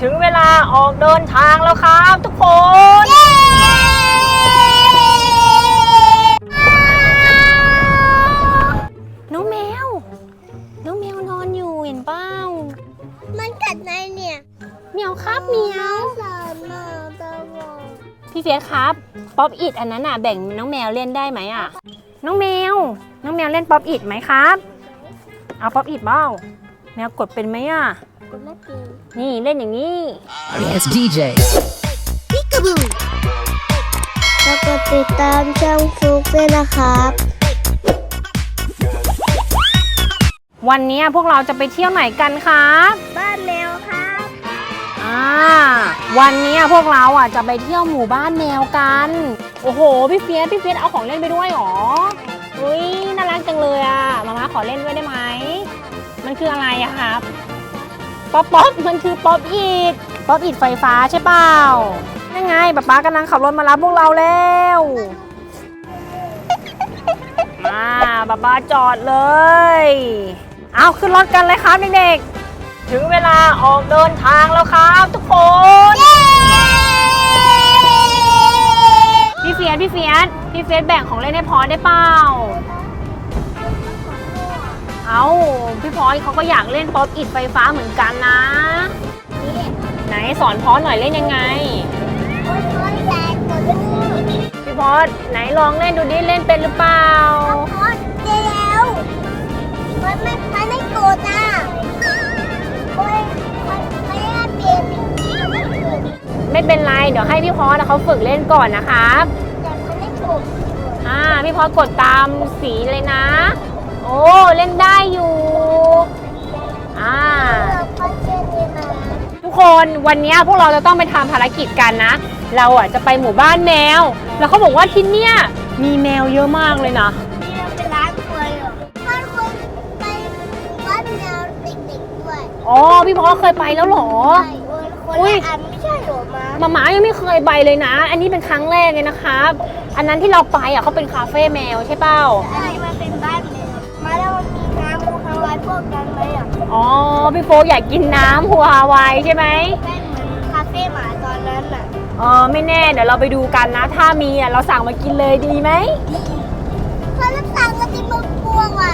ถึงเวลาออกเดินทางแล้วครับทุกคน น้องแมว น้องแมวนอนอยู่เห็นเป้ามันกัดไหนเนี่ยเหมียวครับเหมียว สอนมาตะวันพี่เฟียสครับ ป๊อปอิดอันนั้นน่ะแบ่งน้องแมวเล่นได้ไหมอะ น้องแมว น้องแมวเล่นป๊อปอิดไหมครับ เอาป๊อปอิดเบ้าแมวกดเป็นไหมอะกูไม่ปี นี่เล่นอย่างนี้ It's DJ. พิกาบูแล้วก็ติดตามช่องฟลุกด้วยนะครับ วันนี้พวกเราจะไปเที่ยวไหนกันครับ บ้านแมวครับ อ่า วันนี้พวกเราอะจะไปเที่ยวหมู่บ้านแมวกัน โอ้โห พี่เฟียสพี่เฟียสเอาของเล่นไปด้วยเหรอ อุ้ยน่ารักจังเลยอะ มาม่าขอเล่นด้วยได้ไหม มันคืออะไรอะครับ ป๊อปป๊อปมันคือป๊อปอีดป๊อปอีดไฟฟ้าใช่เปล่ายังไงป๊าป๊ากำลังขับรถมารับพวกเราแล้ว มาป๊าป๊าจอดเลย เอาขึ้นรถกันเลยครับเด็กๆ ถึงเวลาออกเดินทางแล้วครับทุกคน พี่เฟียสพี่เฟียสพี่เฟียสแบ่งของเล่นให้พอได้เปล่า เอาพี่พอเขาก็อยากเล่นป๊อปอิดไฟฟ้าเหมือนกันนะไหนสอนพอหน่อยเล่นยังไง โอ้ยโอ้ยแรงกว่าลูกพี่พอไหนลองเล่นดูดิเล่นเป็นหรือเปล่าโอ้ยเดี๋ยวมันไม่มันไม่โกรธอะโอ้ยมันไม่ได้เปลี่ยนมันไม่โกรธไม่เป็นไรเดี๋ยวให้พี่พอนะเขาฝึกเล่นก่อนนะครับ แต่มันไม่โกรธอ่าพี่พอกดตามสีเลยนะ โอ้ เล่นได้อยู่ อ่า เราพัดเชื่อนี่นะทุกคนวันนี้พวกเราจะต้องไปทำภารกิจกันนะ เราอะจะไปหมู่บ้านแมว แล้วเขาบอกว่าที่เนี่ยมีแมวเยอะมากเลยนะ นี่เราเป็นร้านครัวเหรอท่านควรไปบ้านแมวเด็กๆด้วยอ๋อ พี่พอเคยไปแล้วเหรอ ใช่คนอุ๊ยละอันไม่ใช่เหรอมามาม่ายังไม่เคยไปเลยนะ อันนี้เป็นครั้งแรกเลยนะครับ อันนั้นที่เราไปอะเขาเป็นคาเฟ่แมวใช่เปล่า อันนี้มันเป็นบ พวกกันไหมอะอ๋อ พี่โฟกอยากกินน้ำหัวฮาวายใช่ไหมแม่เหมือนคาเฟ่หมาตอนนั้นอะเออไม่แน่เดี๋ยวเราไปดูกันนะ ถ้ามีอะเราสั่งมากินเลยดีไหมเพราะน้ำตาลมันจะมาบัวไว้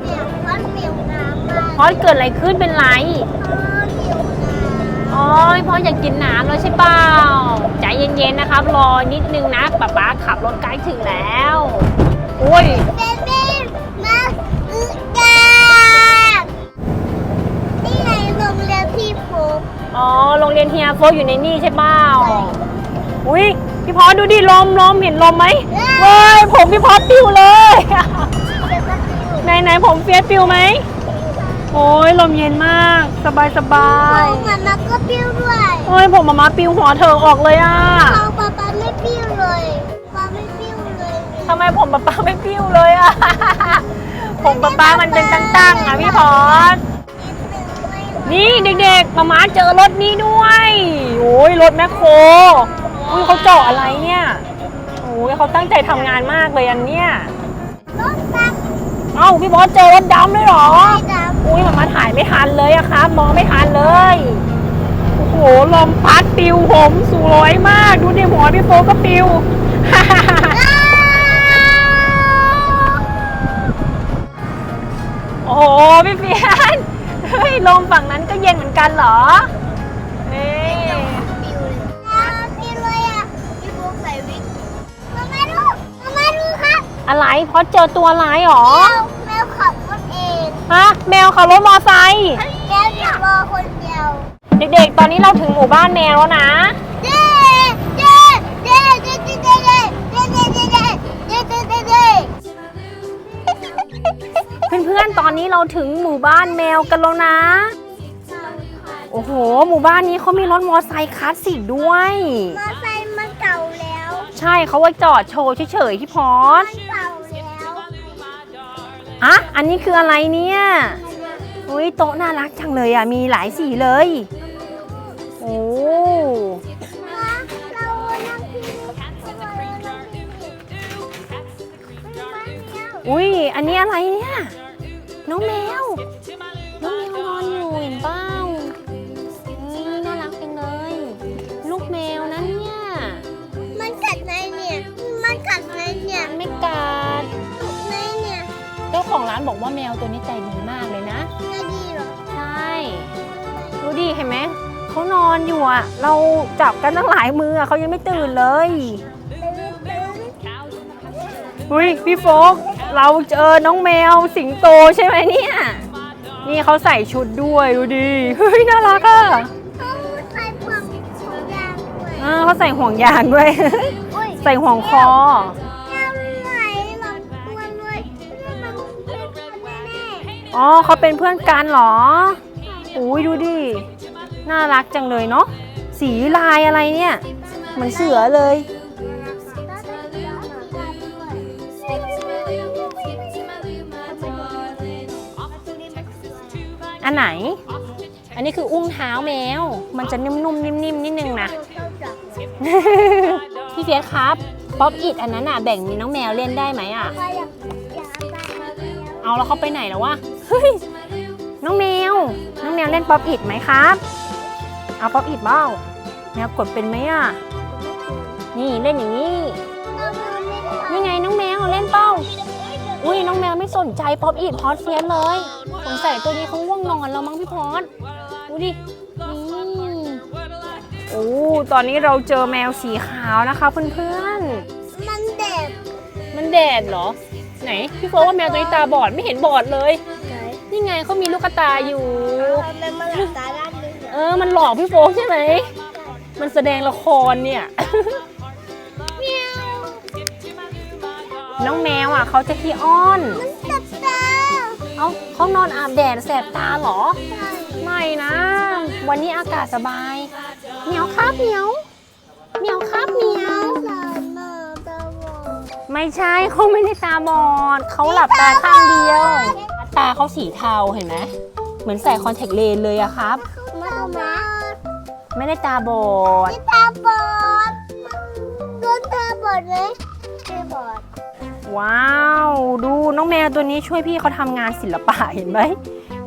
เนี่ยมันเหนียวน้ำมากพอสเกิดอะไรขึ้นเป็นไรมันเหนียวน้ำอ๋อพี่พอสอยากกินน้ำแล้วใช่เปล่า ใจเย็นๆนะครับ รอนิดนึงนะป๊าป๊าขับรถใกล้ถึงแล้ว โอ้ยเบบี้มาอึกานี่ไงโรงเรียนพี่ผมอ๋อโรงเรียนเฮียโฟกอยู่ในนี่ใช่เปล่าอุ้ยพี่พอสดูดิลมลมเห็นลมไหมเว้ยผมพี่พอสปิวเลยเดี๋ยวก็ติวไหนไหนผมเฟียสปิวไหมโอ้ยลมเย็นมากสบายสบาขยองมันมันก็ปิ้วด้วย โอ้ยผมมามาปิวหัวเธอออกเลยอะของป๊าป๊าไม่ปิ้วเลยำไมผมป๊าป๊าไม่ปิ้วเลยอะผมป๊าป๊ามันเป็นตั้งๆอะพี่พอสนี่เด็กๆมามาเจอรถนี้ด้วยโอ้ยรถแมคโครอุ้ยเขาเจาะอะไรเนี่ยโอ้ยเขาตั้งใจทำงานมากเลยอันเนี้ยรถตักเอ้าพี่บอสเจอรถดำเลยเหรอไม่ดำอุ้ยมันมาถ่ายไม่ทันเลยอะครับ มองไม่ทันเลย โอ้โหลมพัดปิวผมสวยมาก ดูดิหัวพี่โฟก็ปิวโอ้โหพี่เฟียนเฮ้ยลมฝั่งนั้นก็เย็นเหมือนกันเหรอนี่ปิ้วเลยอ่าปิ้วเลยอะพี่บุ๊กใส่วิกมามาดูมามาดูครับอะไรเพราะเจอตัวร้ายเหรอแมวแมวขับรถเองฮะแมวขับรถมอไซค์แมวอยากรอคนเดียว เด็กๆ ตอนนี้เราถึงหมู่บ้านแมวแล้วนะ เด้ พื่อนๆ ตอนนี้เราถึงหมู่บ้านแมวกันแล้วนะ โอ้โห หมู่บ้านนี้เขามีรถมอเตอร์ไซค์คลาสสิกด้วย มอไซค์มันเก่าแล้วใช่เขาไว้จอดโชว์เฉยๆที่พอมัสนเก่าแล้วอะอันนี้คืออะไรเนี่ยอุ้ยโต๊ะน่ารักจังเลยอะมีหลายสีเลย โอ้มาเรานั่งที่นี่เรานั่งที่นี่ น้องแมว น้องแมวนอนอยู่เห็นเป้าอืมน่ารักจังเลย ลูกแมวนั่นเนี่ยมันกัดไหมเนี่ย มันกัดไหมเนี่ยไม่กัดไหมเนี่ยเจ้าของร้านบอกว่าแมวตัวนี้ใจดีมากเลยนะใจดีเหรอใช่ ดูดีเห็นไหม เขานอนอยู่อะ เราจับกันตั้งหลายมืออะเขายังไม่ตื่นเลยอุ้ยพี่โฟก เราเจอน้องแมวสิงโตใช่ไหมเนี่ย นี่เขาใส่ชุดด้วยดูดิ เฮ้ย น่ารักอะเขาใส่พวกของยางด้วยอ่าเขาใส่ห่วงยางด้วยอุ้ยใส่ห่วงคอแก้วไหลหลอกตัวด้วยมันเป็นคนแน่อ๋อเขาเป็นเพื่อนกันเหรอ อุ้ยดูดิ น่ารักจังเลยเนาะ สีลายอะไรเนี่ย เหมือนเสือเลย อันไหน อันนี้คืออุ้งเท้าแมว มันจะนุ่มๆนิ่มๆนิดนึงนะ พี่เฟียสครับป๊อปอิดอันนั้นอะแบ่งมีน้องแมวเล่นได้ไหมอะ เอาแล้วเขาไปไหนแล้ววะเฮ้ยน้องแมว น้องแมวเล่นป๊อปอิดไหมครับ เอาป๊อปอิดเบ้าแมวกดเป็นไหมอะ นี่เล่นอย่างนี้ นี่ไงน้องแมวเล่นเป้า อุ้ยน้องแมวไม่สนใจป๊อปอิดพอดเฟียสเลยสงสัยตัวนี้เขาง่วงนอนแล้วมั้งพี่พอดดูดินี่โอ้ตอนนี้เราเจอแมวสีขาวนะคะเพื่อนมันเด็ดๆมันแดดเหรอ ไหนพี่โฟกว่าแมวตัวนี้ตาบอดไม่เห็นบอดเลยไหนนี่ไงเขามีลูกตาอยู่มันมาหลับตาด้านนึงเออมันหลอกพี่โฟกใช่ไหมมันแสดงละครเนี่ย น้องแมวอะเขาจะขี้อ้อน มันจับตาเอ้าเขานอนอาบแดดแสบตาเหรอ ไม่นะ วันนี้อากาศสบายเหมียวครับเหมียวเหมียวครับเหมียวสามหน้าตาบอดไม่ใช่เขาไม่ได้ตาบอดเขาหลับตาข้างเดียว ตาเขาสีเทาเห็นไหมเหมือนใส่คอนแทคเลนส์เลยอะครับตาบอดไม่ได้ตาบอดนี่ตาบอดโดนตาบอดไหมไม่บอด ว้าว ดูน้องแมวตัวนี้ช่วยพี่เขาทำงานศิลปะเห็นไหม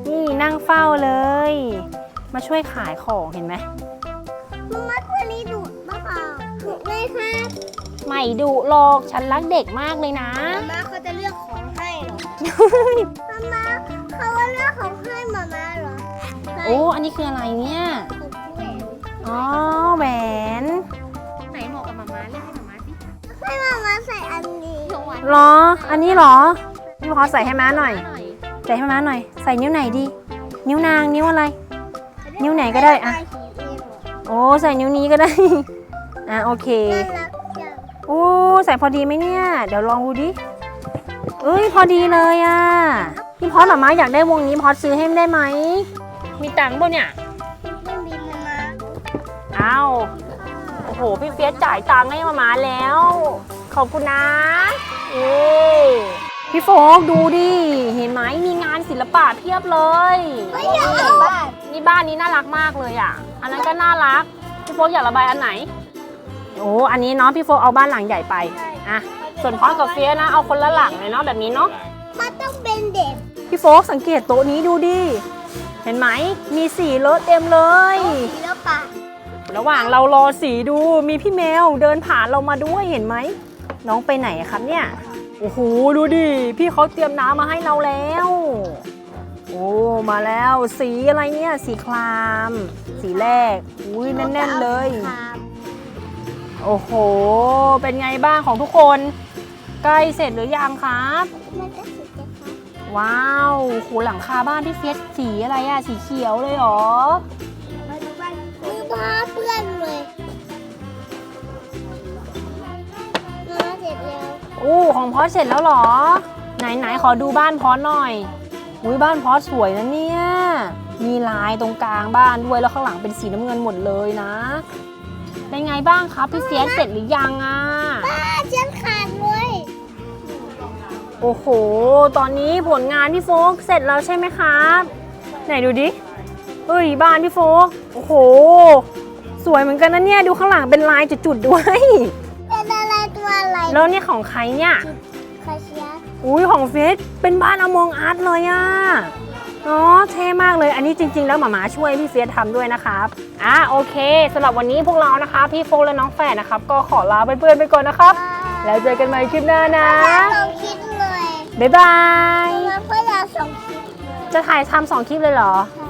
นี่นั่งเฝ้าเลย มาช่วยขายของเห็นไหมมาม่าตัวนี้ดุบ้าเปล่าดุไหมครับไม่ดุหรอกฉันรักเด็กมากเลยนะมาม่าเขาจะเลือกของให้เหรอมาม่าเขาว่าเลือกของให้มาม่าเหรอโอ้อันนี้คืออะไรเนี่ยให้อ๋อแหวนไหนเหมาะกับมาม่าเล่นให้มาม่าสิให้มาม่าใส่อันนี้ หรอ อันนี้หรอพี่พอใส่ให้ม้าหน่อย ใส่ให้ม้าหน่อย ใส่นิ้วไหนดี นิ้วนาง นิ้วอะไร นิ้วไหนก็ได้อะสีเองเหรอโอ้ใส่นิ้วนี้ก็ได้ อะโอเคน่ารักจังโอ้ใส่พอดีไหมเนี่ย เดี๋ยวลองดูดิ เอ้ยพอดีเลยอะ่ะ พี่พอสหมาม้าอยากได้วงนี้พอสซื้อให้ได้ไหม มีตังค์ป่ะเนี่ยไม่มีมาม่าอ้าว โอ้โห พี่เฟียสจ่ายตังค์ให้มาม้าแล้ว ขอบคุณนะเย้ พี่โฟกดูดิ เห็นไหมมีงานศิลปะเพียบเลย ไม่อยากเอาบ้านนี่บ้านนี้น่ารักมากเลยอะ อันนั้นก็น่ารัก พี่โฟกอยากระบายอันไหน โอ้อันนี้เนาะพี่โฟกเอาบ้านหลังใหญ่ไป อะ ส่วนพอสกับเฟียสนะ เอาคนละหลังเลยเนาะแบบนี้เนาะ มันต้องเป็นเด็กพี่โฟกสังเกตโต๊ะนี้ดูดิ เห็นไหม มีสีเลอะเต็มเลย ศิลปะระหว่างเรารอสีดูมีพี่แมวเดินผ่านเรามาด้วยเห็นไหม น้องไปไหนครับเนี่ย โอ้โหดูดิพี่เขาเตรียมน้ำมาให้เราแล้ว โอ้มาแล้วสีอะไรเนี่ย สีคราม สีแรกอุ้ยแน่นๆเลยครับโอ้โห เป็นไงบ้างของทุกคน ใกล้เสร็จหรือยังครับมันจะสีเจ็ดครับว้าวโหหลังคาบ้านพี่เฟียสสีอะไรอะสีเขียวเลยเหรอมาดูบ้านมือพาเพื่อนเล อู้ของพอสเสร็จแล้วเหรอ ไหนไหนขอดูบ้านพอสหน่อย อุ้ยบ้านพอสสวยนะเนี่ย มีลายตรงกลางบ้านด้วยแล้วข้างหลังเป็นสีน้ำเงินหมดเลยนะ เป็นไงบ้างครับพี่เฟียสเสร็จหรือยังอะป้าเชือกขาดเลย โอ้โห ตอนนี้ผลงานพี่โฟกเสร็จแล้วใช่ไหมครับ ไหนดูดิเฮ้ยบ้านพี่โฟก โอ้โห สวยเหมือนกันนะเนี่ย ดูข้างหลังเป็นลายจุดๆด้วย แล้วเนี่ยของใครเนี่ย คาเชียสอุ้ยของเฟสเป็นบ้านอมองอาร์ตเลยอะอ๋อเท่มากเลย อันนี้จริง ๆ แล้วหมามาช่วยพี่เฟียสทำด้วยนะครับอะโอเคสำหรับวันนี้พวกเรานะคะ พี่โฟกและน้องแฝดนะครับ ก็ขอลาเพื่อนๆไปก่อนนะครับ แล้วเจอกันใหม่คลิปหน้านะลองคิดเลยบ๊ายบายมาเพื่อเราส่งคลิปจะถ่ายทำสองคลิปเลยเหรอ ใช่